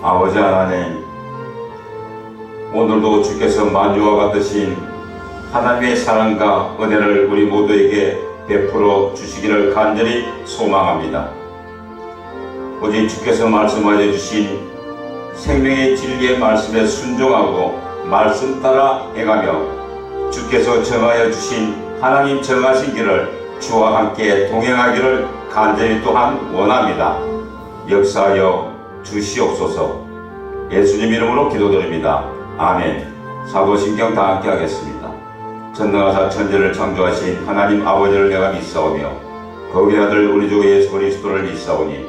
아버지 하나님, 오늘도 주께서 만유와 같으신 하나님의 사랑과 은혜를 우리 모두에게 베풀어 주시기를 간절히 소망합니다. 오직 주께서 말씀하여 주신 생명의 진리의 말씀에 순종하고 말씀 따라 행하며 주께서 정하여 주신 하나님 정하신 길을 주와 함께 동행하기를 간절히 또한 원합니다. 역사하여 주시옵소서. 예수님 이름으로 기도드립니다. 아멘. 사도신경 다 함께 하겠습니다. 전능하사 천지를 창조하신 하나님 아버지를 내가 믿사오며 거기 아들 우리 주 예수 그리스도를 믿사오니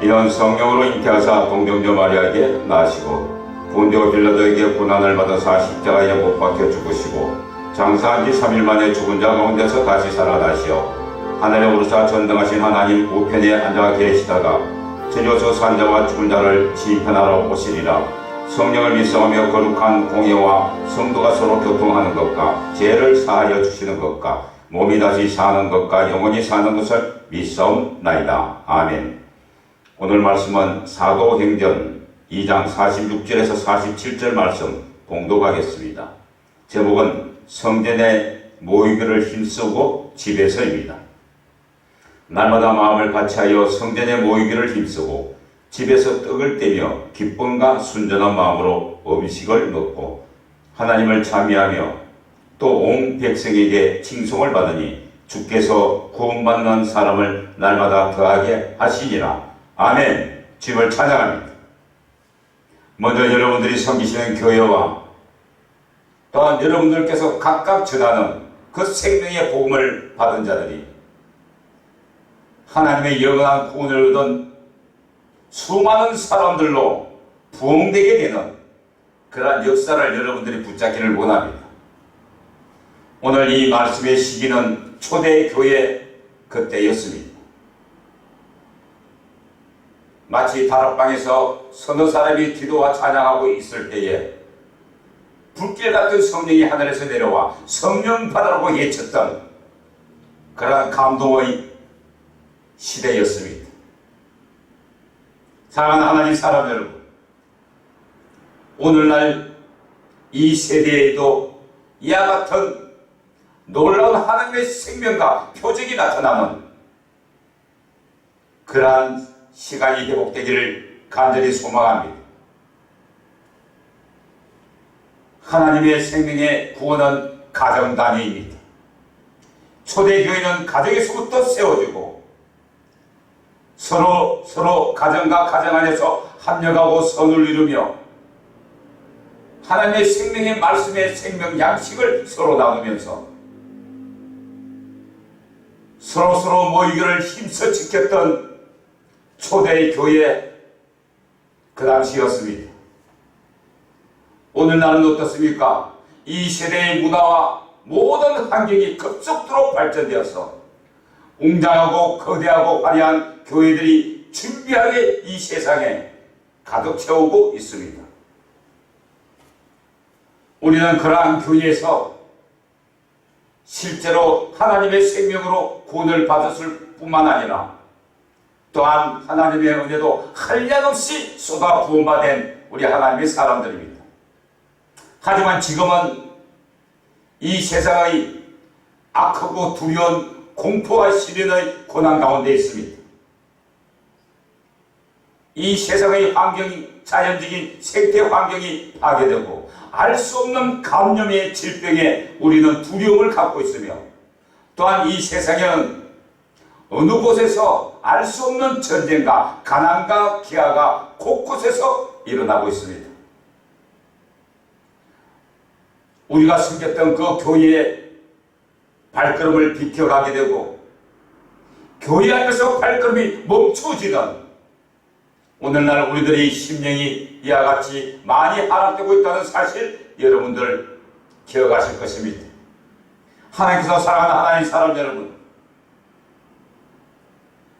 이런 성령으로 잉태하사 동정녀 마리아에게 낳으시고 본디오 빌라도에게 고난을 받아사 십자가에 못 박혀 죽으시고 장사한 지 3일 만에 죽은 자 가운데서 다시 살아나시어 하늘에 오르사 전등하신 하나님 우편에 앉아 계시다가 저녀서 산자와 죽은 자를 심판하러 오시리라 성령을 믿사오며 거룩한 공예와 성도가 서로 교통하는 것과 죄를 사하여 주시는 것과 몸이 다시 사는 것과 영원히 사는 것을 믿사옵나이다. 아멘 오늘 말씀은 사도행전 2장 46절에서 47절 말씀 봉독하겠습니다. 제목은 성전에 모이기를 힘쓰고 집에서입니다. 날마다 마음을 같이하여 성전에 모이기를 힘쓰고 집에서 떡을 떼며 기쁨과 순전한 마음으로 음식을 먹고 하나님을 찬미하며 또 온 백성에게 칭송을 받으니 주께서 구원받는 사람을 날마다 더하게 하시니라. 아멘. 주님을 찬양합니다. 먼저 여러분들이 섬기시는 교회와 또한 여러분들께서 각각 전하는 그 생명의 복음을 받은 자들이 하나님의 영원한 구원을 얻은 수많은 사람들로 부흥되게 되는 그러한 역사를 여러분들이 붙잡기를 원합니다. 오늘 이 말씀의 시기는 초대교회 그때였습니다. 마치 다락방에서 서너 사람이 기도와 찬양하고 있을 때에 불길 같은 성령이 하늘에서 내려와 성령 받으라고 예쳤던 그러한 감동의 시대였습니다. 사랑하는 하나님 사람 여러분, 오늘날 이 세대에도 이와 같은 놀라운 하나님의 생명과 표적이 나타나는 그러한 시간이 회복되기를 간절히 소망합니다. 하나님의 생명의 구원은 가정 단위입니다. 초대교회는 가정에서부터 세워지고 서로 서로 가정과 가정 안에서 합력하고 선을 이루며 하나님의 생명의 말씀의 생명 양식을 서로 나누면서 서로 서로 모이기를 힘써 지켰던 초대의 교회 그 당시였습니다. 오늘 날은 어떻습니까? 이 세대의 문화와 모든 환경이 급속도로 발전되어서 웅장하고 거대하고 화려한 교회들이 준비하게 이 세상에 가득 채우고 있습니다. 우리는 그러한 교회에서 실제로 하나님의 생명으로 구원을 받았을 뿐만 아니라 또한 하나님의 은혜도 한량없이 쏟아 부음받은 우리 하나님의 사람들입니다. 하지만 지금은 이 세상의 악하고 두려운 공포와 시련의 고난 가운데 있습니다. 이 세상의 환경이 자연적인 생태 환경이 파괴되고 알 수 없는 감염의 질병에 우리는 두려움을 갖고 있으며 또한 이 세상에는 어느 곳에서 알 수 없는 전쟁과 가난과 기아가 곳곳에서 일어나고 있습니다. 우리가 섬겼던 그 교회의 발걸음을 비켜가게 되고 교회 안에서 발걸음이 멈춰지는 오늘날 우리들의 심령이 이와 같이 많이 하락되고 있다는 사실 여러분들 기억하실 것입니다. 하나님께서 사랑하는 하나님 사람 여러분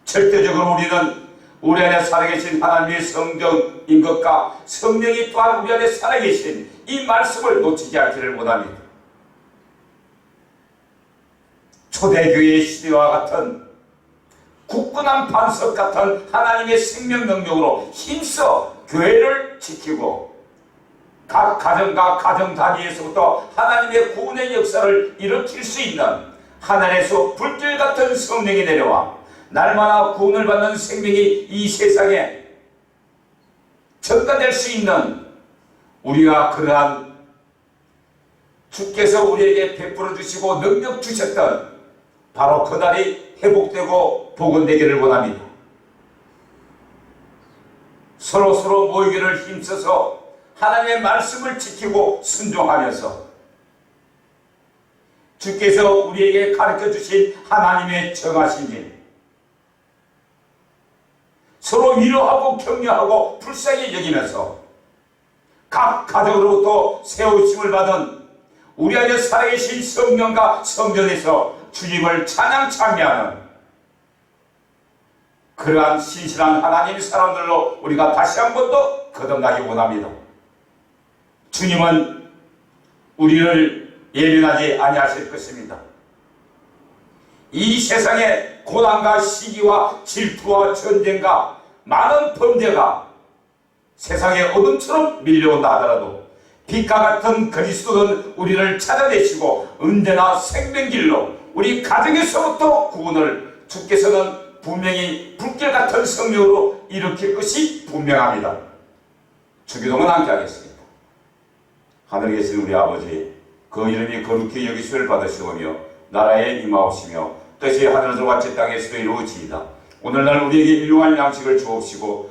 절대적으로 우리는 우리 안에 살아계신 하나님의 성정인 것과 성령이 또한 우리 안에 살아계신 이 말씀을 놓치지 않기를 원합니다. 초대교회의 시대와 같은 굳건한 반석 같은 하나님의 생명 능력으로 힘써 교회를 지키고 각 가정과 가정 단위에서부터 하나님의 구원의 역사를 일으킬 수 있는 하늘에서 불길 같은 성령이 내려와 날마다 구원을 받는 생명이 이 세상에 전가될 수 있는 우리가 그러한 주께서 우리에게 베풀어 주시고 능력 주셨던 바로 그날이 회복되고 복원되기를 원합니다. 서로 서로 모이기를 힘써서 하나님의 말씀을 지키고 순종하면서 주께서 우리에게 가르쳐 주신 하나님의 정하신 일 서로 위로하고 격려하고 불쌍히 여기면서 각 가정으로부터 세우심을 받은 우리 안에 살아계신 성령과 성전에서 주님을 찬양 찬미하는 그러한 신실한 하나님의 사람들로 우리가 다시 한 번 더 거듭나기 원합니다. 주님은 우리를 예민하지 아니하실 것입니다. 이 세상에 고난과 시기와 질투와 전쟁과 많은 범죄가 세상에 어둠처럼 밀려온다 하더라도 빛과 같은 그리스도는 우리를 찾아내시고 언제나 생명길로 우리 가정에서부터 구원을 주께서는 분명히 불길 같은 성령으로 일으킬 것이 분명합니다. 주기도문 함께 하겠습니다. 하늘에 계신 우리 아버지 그 이름이 거룩히 여기시를 받으시오며 나라에 임하옵시며 뜻이 하늘에서 같이 땅에서도 이루어지이다. 오늘날 우리에게 일용할 양식을 주옵시고